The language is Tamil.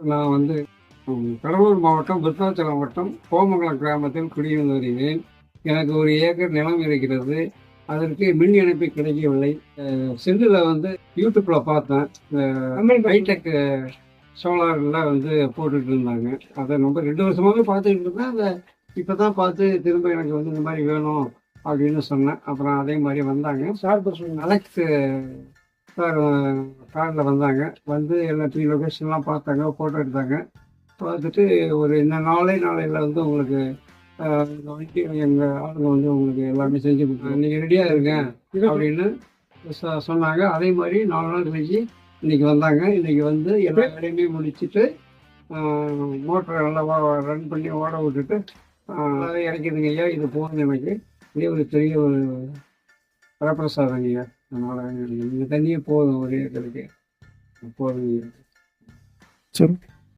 நான் வந்து கடலூர் மாவட்டம் விருத்தாச்சலம் வட்டம் கோமங்கலம் கிராமத்தில் குடியிருந்து வருகிறேன். எனக்கு ஒரு ஏக்கர் நிலம் இருக்கிறது. அதற்கு மின் இணைப்பு கிடைக்கவில்லை. செல்லில் வந்து யூடியூப்பில் பார்த்தேன். ஹைடெக் சோலாரில் வந்து போட்டுட்டு இருந்தாங்க. அதை ரொம்ப ரெண்டு வருஷமாவே பார்த்துக்கிட்டு இருந்தேன். அதை இப்போ தான் பார்த்து திரும்ப எனக்கு வந்து இந்த மாதிரி வேணும் அப்படின்னு சொன்னேன். அப்புறம் அதே மாதிரி வந்தாங்க. சார் அலெக்ஸ் சார் காரில் வந்தாங்க. வந்து எல்லா த்ரீ லொக்கேஷன்லாம் பார்த்தாங்க ஃபோட்டோ எடுத்தாங்க. பார்த்துட்டு ஒரு இந்த நாளே நாளையில் வந்து உங்களுக்கு ஆஹ், வண்டி எங்கள் ஆளுங்க வந்து உங்களுக்கு எல்லாமே செஞ்சு கொடுத்தாங்க நீங்கள் ரெடியாக இருங்க அப்படின்னு சொ- சொன்னாங்க. அதே மாதிரி நாலு நாள் கழிச்சு இன்னைக்கு வந்தாங்க. இன்னைக்கு வந்து எல்லா வேலையுமே முடிச்சுட்டு மோட்டரை நல்லா ரன் பண்ணி ஓட விட்டுட்டு ஆஹ், இறக்கிதுங்க ஐயா. இது போகணும் எனக்கு. இதே ஒரு பெரிய ஒரு வரப்பிரசாதம் ஐயா. அதனால் இந்த தண்ணியே போதும் ஒரே ஏக்கருக்கு போதும் சரி.